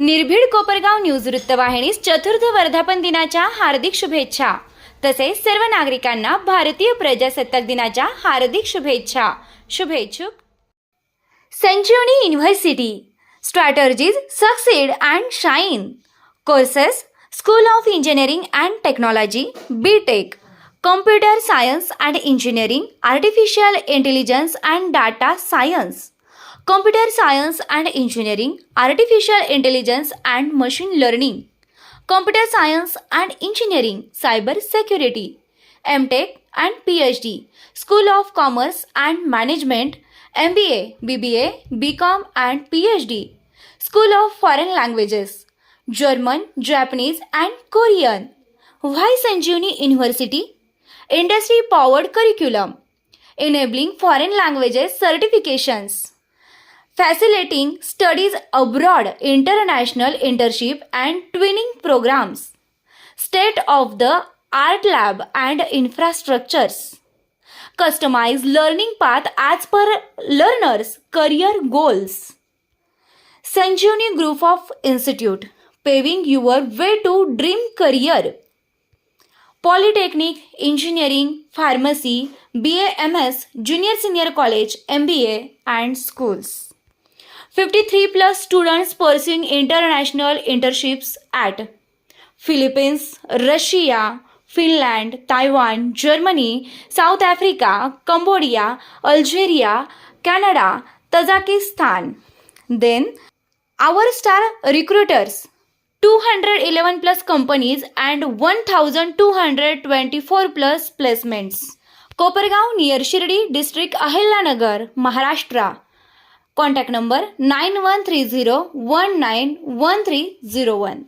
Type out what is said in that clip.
निर्भीड कोपरगाव न्यूज वृत्तवाहिनीस चतुर्थ वर्धापन दिनाच्या हार्दिक शुभेच्छा. तसेच सर्व नागरिकांना भारतीय प्रजासत्ताक दिनाच्या हार्दिक शुभेच्छा. शुभेच्छुक. Sanjivani university strategies succeed and shine. Courses school of engineering and technology B tech computer science and engineering artificial intelligence and data science. computer science and engineering, artificial intelligence and machine learning, computer science and engineering, cyber security, MTech and PhD, School of Commerce and Management, MBA, BBA, BCom and PhD, School of Foreign Languages, German, Japanese and Korean, Why Sanjeevani University, Industry Powered Curriculum, Enabling Foreign Languages Certifications facilitating studies abroad international internship and twinning programs state of the art lab and infrastructures customized learning path as per learners career goals sanjeevani group of institute paving your way to dream career polytechnic engineering pharmacy B A M S junior senior college M B A and schools 53 plus students pursuing international internships at Philippines, Russia, Finland, Taiwan, Germany, South Africa, Cambodia, Algeria, Canada, Tajikistan. Then our star recruiters 211 plus companies and 1224 plus placements. Kopargaon near Shirdi district Ahilanagar, Maharashtra. Contact number nine one three zero one nine one three zero one